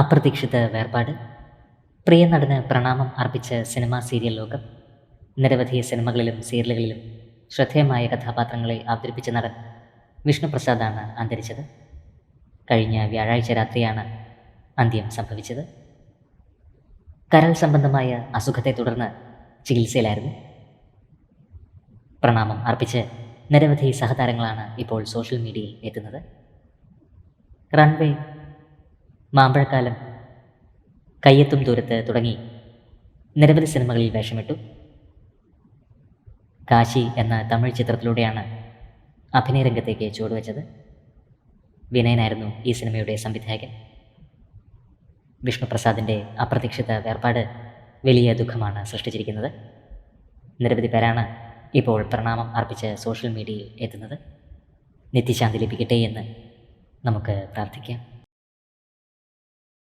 അപ്രതീക്ഷിത വേർപാട്. പ്രിയ നടന് പ്രണാമം അർപ്പിച്ച സിനിമാ സീരിയൽ ലോകം. നിരവധി സിനിമകളിലും സീരിയലുകളിലും ശ്രദ്ധേയമായ കഥാപാത്രങ്ങളെ അവതരിപ്പിച്ച നടൻ വിഷ്ണുപ്രസാദാണ് അന്തരിച്ചത്. കഴിഞ്ഞ വ്യാഴാഴ്ച രാത്രിയാണ് അന്ത്യം സംഭവിച്ചത്. കരൾ സംബന്ധമായ അസുഖത്തെ തുടർന്ന് ചികിത്സയിലായിരുന്നു. പ്രണാമം അർപ്പിച്ച് നിരവധി സഹതാരങ്ങളാണ് ഇപ്പോൾ സോഷ്യൽ മീഡിയയിൽ എത്തുന്നത്. റൺവേ മാമ്പഴക്കാലം കയ്യെത്തും ദൂരത്ത് തുടങ്ങി. നിരവധി സിനിമകളിൽ വേഷമിട്ടു. കാശി എന്ന തമിഴ് ചിത്രത്തിലൂടെയാണ് അഭിനയ രംഗത്തേക്ക് ചുവടുവെച്ചത്. വിനയനായിരുന്നു ഈ സിനിമയുടെ സംവിധായകൻ. വിഷ്ണുപ്രസാദിന്റെ അപ്രതീക്ഷിത വേർപാട് വലിയ ദുഃഖമാണ് സൃഷ്ടിച്ചിരിക്കുന്നത്. നിരവധി പേരാണ് ഇപ്പോൾ പ്രണാമം അർപ്പിച്ച് സോഷ്യൽ മീഡിയയിൽ എത്തുന്നത്. നിത്യശാന്തി ലഭിക്കട്ടെ എന്ന് നമുക്ക് പ്രാർത്ഥിക്കാം.